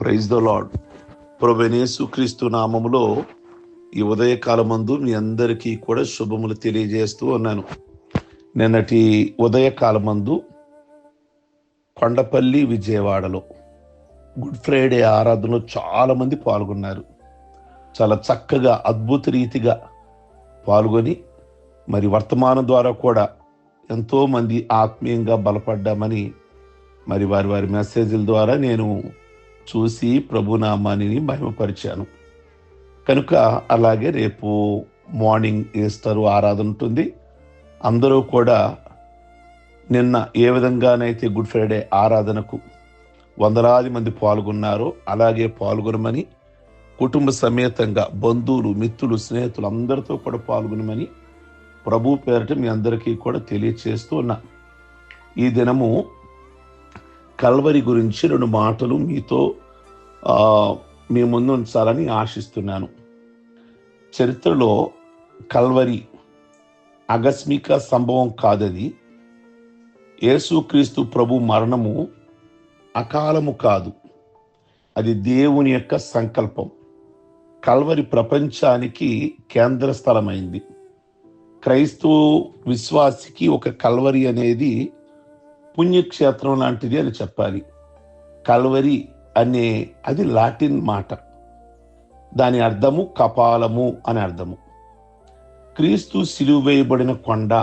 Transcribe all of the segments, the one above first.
Praise the lord ప్రభనేసు క్రీస్తు నామములో ఈ ఉదయకాలమందు మీ అందరికీ కూడా శుభములు తెలియజేస్తూ ఉన్నాను. నిన్నటి ఉదయకాలమందు కొండపల్లి విజయవాడలో గుడ్ ఫ్రైడే ఆరాధనలో చాలామంది పాల్గొన్నారు. చాలా చక్కగా అద్భుత రీతిగా పాల్గొని మరి వర్తమానం ద్వారా కూడా ఎంతోమంది ఆత్మీయంగా బలపడ్డామని మరి వారి వారి మెసేజ్ల ద్వారా నేను చూసి ప్రభునామాని మహిమపరిచాను. కనుక అలాగే రేపు మార్నింగ్ ఈస్టర్ ఆరాధన ఉంటుంది. అందరూ కూడా నిన్న ఏ విధంగానైతే గుడ్ ఫ్రైడే ఆరాధనకు వందలాది మంది పాల్గొన్నారో అలాగే పాల్గొనమని కుటుంబ సమేతంగా బంధువులు మిత్రులు స్నేహితులు అందరితో కూడా పాల్గొనమని ప్రభు పేరట మీ అందరికీ కూడా తెలియచేస్తూ ఉన్నా. ఈ దినము కల్వరి గురించి రెండు మాటలు మీతో మీ ముందు ఉంచాలని ఆశిస్తున్నాను. చరిత్రలో కల్వరి ఆకస్మిక సంభవం కాదది. యేసుక్రీస్తు ప్రభు మరణము అకాలము కాదు. అది దేవుని యొక్క సంకల్పం. కల్వరి ప్రపంచానికి కేంద్ర స్థలమైంది క్రైస్తవ విశ్వాసికి ఒక కల్వరి అనేది పుణ్యక్షేత్రం లాంటిది అని చెప్పాలి. కల్వరి అనే అది లాటిన్ మాట. దాని అర్థము కపాలము అని అర్థము. క్రీస్తు సిలువు వేయబడిన కొండ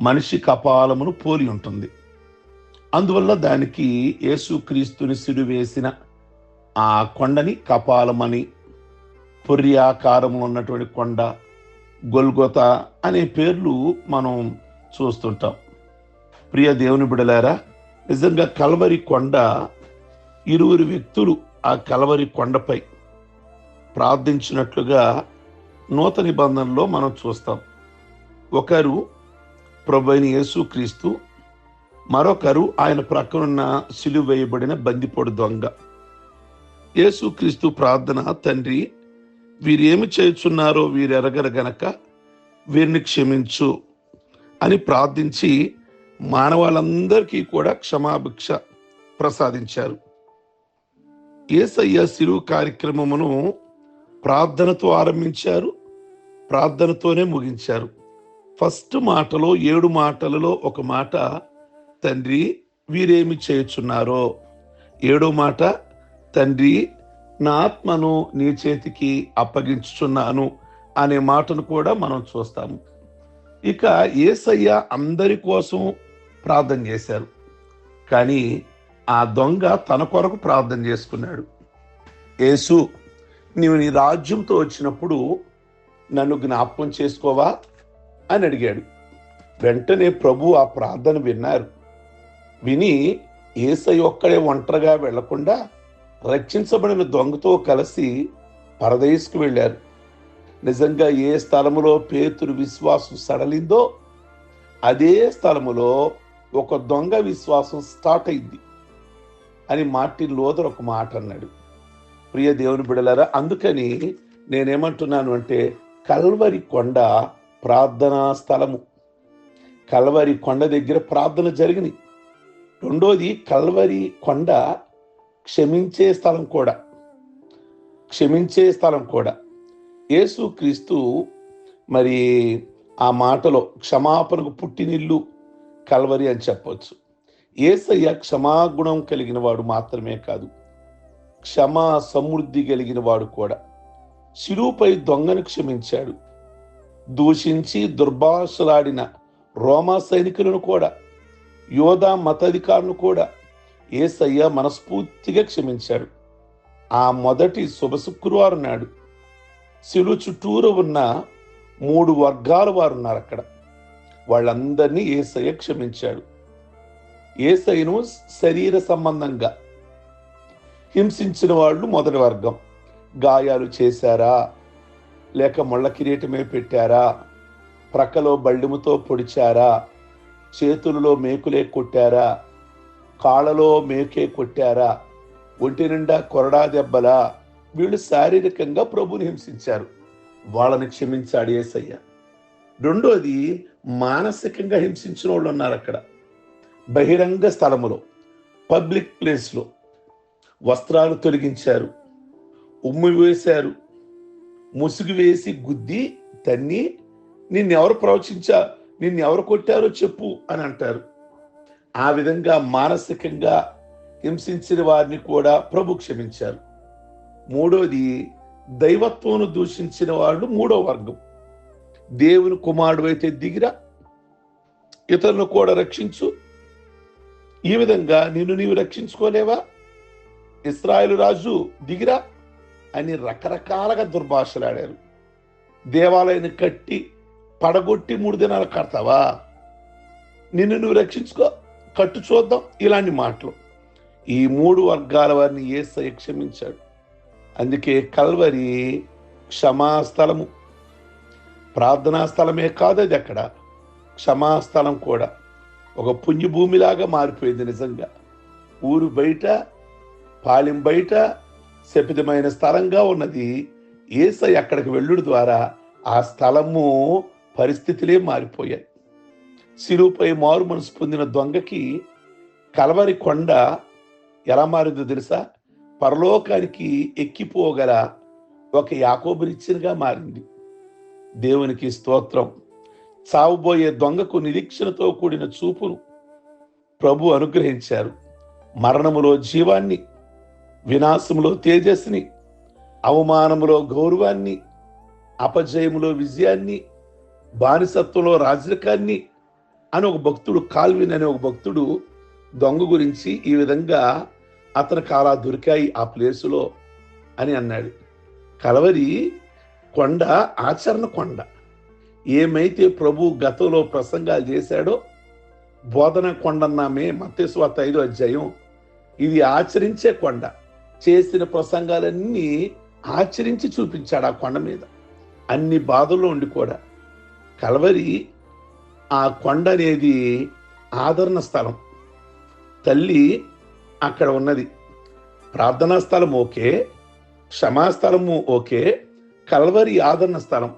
మనిషి కపాలమును పోలి ఉంటుంది. అందువల్ల దానికి యేసుక్రీస్తుని సిలువేసిన ఆ కొండని కపాలమని పొర్రి ఆకారంలో ఉన్నటువంటి కొండ గొల్గొత అనే పేర్లు మనం చూస్తుంటాం. ప్రియ దేవుని బిడలారా నిజంగా కలవరి కొండ ఇరువురు వ్యక్తులు ఆ కలవరి కొండపై ప్రార్థించినట్లుగా నూతన నిబంధనలో మనం చూస్తాం. ఒకరు ప్రభు యేసుక్రీస్తు మరొకరు ఆయన ప్రక్కనున్న సిలువ వేయబడిన బందిపోడు దొంగ. యేసుక్రీస్తు ప్రార్థన తండ్రి వీరేమి చేయుచున్నారో వీరెరగరు గనక వీరిని క్షమించు అని ప్రార్థించి మానవాళ్ళందరికీ కూడా క్షమాభిక్ష ప్రసాదించారు. ఏసయ్య శిలువు కార్యక్రమమును ప్రార్థనతో ఆరంభించారు ప్రార్థనతోనే ముగించారు. ఫస్ట్ మాటలో ఏడు మాటలలో ఒక మాట తండ్రి వీరేమి చేయుచున్నారో? ఏడో మాట తండ్రి నా ఆత్మను నీ చేతికి అప్పగించుచున్నాను అనే మాటను కూడా మనం చూస్తాము. ఇక ఏసయ్య అందరి కోసం ప్రార్థన చేశారు. కానీ ఆ దొంగ తన కొరకు ప్రార్థన చేసుకున్నాడు. యేసు నీవు నీ రాజ్యంతో వచ్చినప్పుడు నన్ను జ్ఞాపకం చేసుకోవా? అని అడిగాడు. వెంటనే ప్రభు ఆ ప్రార్థన విన్నారు. విని ఏసై ఒక్కడే ఒంటరిగా వెళ్ళకుండా రక్షించబడిన దొంగతో కలిసి పరదేశకు వెళ్ళారు. నిజంగా ఏ స్థలములో పేతురు విశ్వాసం సడలిందో అదే స్థలములో ఒక దొంగ విశ్వాసం స్టార్ట్ అయింది అని మార్టిన్ లోదర్ ఒక మాట అన్నాడు. ప్రియ దేవుని బిడలారా అందుకని నేనేమంటున్నాను అంటే కల్వరి కొండ ప్రార్థనా స్థలము. కల్వరి కొండ దగ్గర ప్రార్థన జరిగింది రెండోది కల్వరి కొండ క్షమించే స్థలం కూడా. క్షమించే స్థలం కూడా. యేసుక్రీస్తు మరి ఆ మాటలో క్షమాపణకు పుట్టినిల్లు. కల్వరి అని చెప్పవచ్చు ఏసయ్య క్షమాగుణం కలిగిన వాడు మాత్రమే కాదు క్షమా సమృద్ధి కలిగిన వాడు కూడా. శిలువుపై దొంగను క్షమించాడు. దూషించి దుర్భాషలాడిన రోమా సైనికులను కూడా యోధా మతాధికారులను కూడా ఏసయ్య మనస్ఫూర్తిగా క్షమించాడు. ఆ మొదటి శుభ శుక్రవారం నాడు శిలు చుట్టూరు ఉన్న మూడు వర్గాల వారు ఉన్నారు అక్కడ. వాళ్ళందరినీ ఏసయ్య క్షమించాడు. ఏసయ్యను శరీర సంబంధంగా హింసించిన వాళ్ళు మొదటి వర్గం. గాయాలు చేశారా? లేక ముళ్ళ కిరీటమే పెట్టారా? ప్రక్కలో బళ్ళిముతో పొడిచారా? చేతులలో మేకులే కొట్టారా? కాళ్ళలో మేకే కొట్టారా? ఒంటి నిండా కొరడా దెబ్బలా వీళ్ళు శారీరకంగా ప్రభుని హింసించారు. వాళ్ళని క్షమించాడు ఏసయ్య. రెండోది మానసికంగా హింసించిన వాళ్ళు ఉన్నారు అక్కడ. బహిరంగ స్థలములో పబ్లిక్ ప్లేస్లో వస్త్రాలు తొలగించారు ఉమ్మి వేశారు ముసుగు వేసి గుద్ది తన్ని నిన్నెవరు ప్రవచించా? నిన్నెవరు కొట్టారో చెప్పు అని అంటారు. ఆ విధంగా మానసికంగా హింసించిన వారిని కూడా ప్రభు క్షమించారు. మూడోది దైవత్వమును దూషించిన వాళ్ళు మూడో వర్గం. దేవుని కుమారుడు అయితే దిగిరా ఇతరులను కూడా రక్షించు. ఈ విధంగా నిన్ను నీవు రక్షించుకోలేవా? ఇస్రాయేల్ రాజు దిగిరా అని రకరకాలుగా దుర్భాషలాడారు దేవాలయాన్ని కట్టి పడగొట్టి మూడు దినాలు కడతావా? నిన్ను నువ్వు రక్షించుకో కట్టు చూద్దాం ఇలాంటి మాటలు. ఈ మూడు వర్గాల వారిని ఏసయ్య క్షమించాడు. అందుకే కల్వరి క్షమాస్థలము. ప్రార్థనా స్థలమే కాదు అది అక్కడ. క్షమాస్థలం కూడా. ఒక పుణ్యభూమిలాగా మారిపోయింది నిజంగా. ఊరు బయట పాలెం బయట శపితమైన స్థలంగా ఉన్నది. ఏసై అక్కడికి వెళ్ళుడు ద్వారా ఆ స్థలము పరిస్థితులే మారిపోయాయి. సిరుపై మారు మనసు పొందిన దొంగకి కలవరి కొండ ఎలా మారిందో తెలుసా? పరలోకానికి ఎక్కిపోగల ఒక యాకోబునిచ్చినగా మారింది. దేవునికి స్తోత్రం. చావుబోయే దొంగకు నిరీక్షణతో కూడిన చూపును ప్రభు అనుగ్రహించారు. మరణములో జీవాన్ని వినాశములో తేజస్సుని అవమానములో గౌరవాన్ని అపజయములో విజయాన్ని బానిసత్వంలో రాజరికాన్ని అని ఒక భక్తుడు కాల్విన్ అనే ఒక భక్తుడు దొంగ గురించి ఈ విధంగా అతనికి అలా దొరికాయి ఆ ప్లేసులో అని అన్నాడు. కలవరి కొండ ఆచరణ కొండ. ఏమైతే ప్రభు గతంలో ప్రసంగాలు చేశాడో బోధన కొండన్నామే మత్స్వార్త ఐదో అధ్యాయం. ఇది ఆచరించే కొండ. చేసిన ప్రసంగాలన్నీ ఆచరించి చూపించాడు ఆ కొండ మీద. అన్ని బాధల్లో ఉండి కూడా. కలవరి ఆ కొండ అనేది ఆదరణ స్థలం. తల్లి అక్కడ ఉన్నది. ప్రార్థనా స్థలం ఓకే క్షమాస్థలము ఓకే కల్వరి ఆదరణ స్థలం.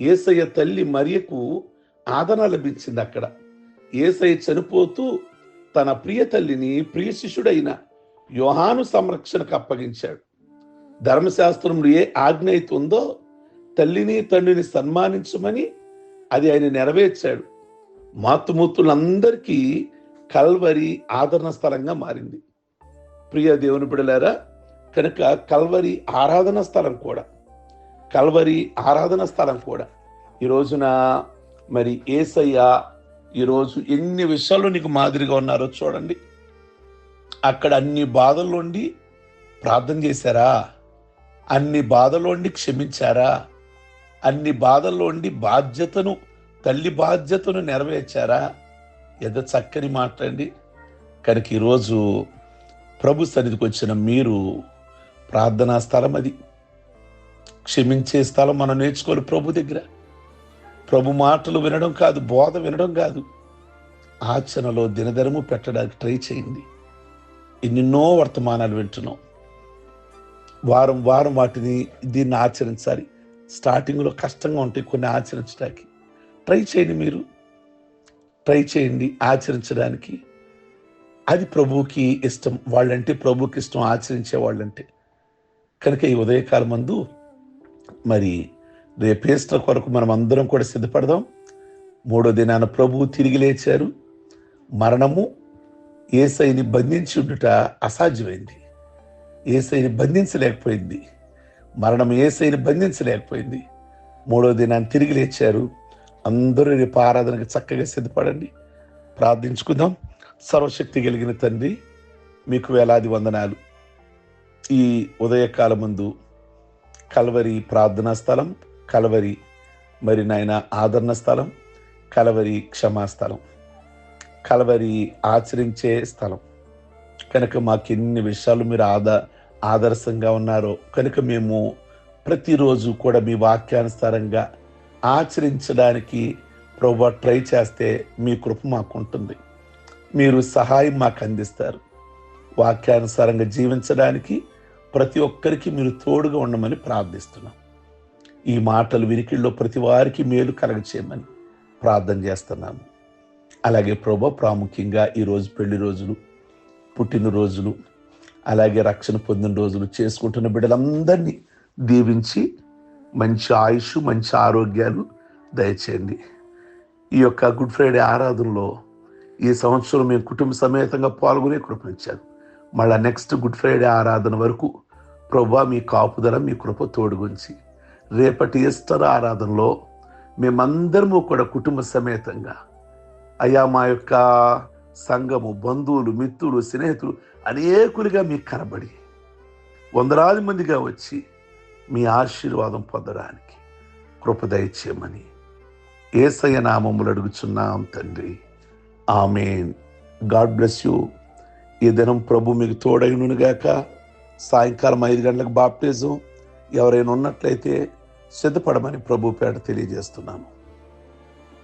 ఏసయ్య తల్లి మరియకు ఆదరణ లభించింది అక్కడ. ఏసయ్య చనిపోతూ తన ప్రియ తల్లిని ప్రియ శిష్యుడైన యోహాను సంరక్షణకు అప్పగించాడు. ధర్మశాస్త్రంలో ఏ ఆజ్ఞ అయితే ఉందో తల్లిని తండ్రిని సన్మానించమని అది ఆయన నెరవేర్చాడు. మాతృమూర్తులందరికీ కల్వరి ఆదరణ స్థలంగా మారింది. ప్రియ దేవుని బిడలారా కనుక కల్వరి ఆరాధన స్థలం కూడా కల్వరి ఆరాధన స్థలం కూడా. ఈ రోజున మరి ఏసయ్య ఈరోజు ఎన్ని విషయాలు నీకు మాదిరిగా ఉన్నారో చూడండి. అక్కడ అన్ని బాధల్లోండి ప్రార్థన చేశారా? అన్ని బాధలోండి క్షమించారా? అన్ని బాధల్లోండి బాధ్యతను తల్లి బాధ్యతను నెరవేర్చారా? ఎంత చక్కని మాట్లాడండి కనుక ఈరోజు ప్రభు సన్నిధికి వచ్చిన మీరు ప్రార్థనా స్థలం అది. క్షమించే స్థలం మనం నేర్చుకోవాలి ప్రభు దగ్గర. ప్రభు మాటలు వినడం కాదు బోధ వినడం కాదు. ఆచరణలో దినదరము పెట్టడానికి ట్రై చేయండి. ఎన్నెన్నో వర్తమానాలు వింటున్నాం. వారం వారం వాటిని దీన్ని ఆచరించాలి. స్టార్టింగ్లో కష్టంగా ఉంటాయి కొన్ని ఆచరించడానికి. ట్రై చేయండి మీరు. ట్రై చేయండి ఆచరించడానికి. అది ప్రభువుకి ఇష్టం. వాళ్ళంటే ప్రభుకి ఇష్టం ఆచరించే వాళ్ళంటే. కనుక ఈ ఉదయకాలం మందు మరి రేపేస్టర్ కొరకు మనం అందరం కూడా సిద్ధపడదాం. మూడో దినాన ప్రభువు తిరిగి లేచారు. మరణము ఏసైని బంధించి ఉండుట అసాధ్యమైంది. ఏసైని బంధించలేకపోయింది. మరణం ఏసైని బంధించలేకపోయింది. మూడో దినాన్ని తిరిగి లేచారు. అందరూ రేపు ఆరాధనకు చక్కగా సిద్ధపడండి. ప్రార్థించుకుందాం. సర్వశక్తి కలిగిన తండ్రి మీకు వేలాది వందనాలు. ఈ ఉదయకాలం ముందు కలవరి ప్రార్థనా స్థలం కలవరి మరి నాయన ఆదరణ స్థలం కలవరి క్షమాస్థలం కలవరి ఆచరించే స్థలం. కనుక మాకు ఎన్ని విషయాలు మీరు ఆద ఆదర్శంగా ఉన్నారో కనుక మేము ప్రతిరోజు కూడా మీ వాక్యానుసారంగా ఆచరించడానికి ప్రభు ట్రై చేస్తే మీ కృప మాకు ఉంటుంది. మీరు సహాయం మాకు అందిస్తారు. వాక్యానుసారంగా జీవించడానికి ప్రతి ఒక్కరికి మీరు తోడుగా ఉండమని ప్రార్థిస్తున్నాం. ఈ మాటలు వినికిల్లో ప్రతి వారికి మేలు కలగచేయమని ప్రార్థన చేస్తున్నాము. అలాగే ప్రభా ప్రాముఖ్యంగా ఈరోజు పెళ్ళి రోజులు పుట్టినరోజులు అలాగే రక్షణ పొందిన రోజులు చేసుకుంటున్న బిడ్డలందరినీ దీవించి మంచి ఆయుష్ మంచి ఆరోగ్యాలు దయచేయండి. ఈ యొక్క గుడ్ ఫ్రైడే ఆరాధనలో ఈ సంవత్సరం మేము కుటుంబ సమేతంగా పాల్గొనే కృపించారు మళ్ళా నెక్స్ట్ గుడ్ ఫ్రైడే ఆరాధన వరకు ప్రభా మీ కాపుదల మీ కృప తోడుగుంచి. రేపటి ఈస్టర్ ఆరాధనలో మేమందరము కూడా కుటుంబ సమేతంగా అయ్యా మా యొక్క సంఘము బంధువులు మిత్రులు స్నేహితులు అనేకులుగా మీకు కనబడి వందలాది మందిగా వచ్చి మీ ఆశీర్వాదం పొందడానికి కృప దయచేయమని ఏసయ్య నామములు అడుగుచున్నాం తండ్రి. ఆమెన్. గాడ్ బ్లెస్ యూ ఈ దినం ప్రభు మీకు తోడైనగాక సాయంకాలం ఐదు గంటలకు బాప్టిజం ఎవరైనా ఉన్నట్లయితే సిద్ధపడమని ప్రభు పేట తెలియజేస్తున్నాను.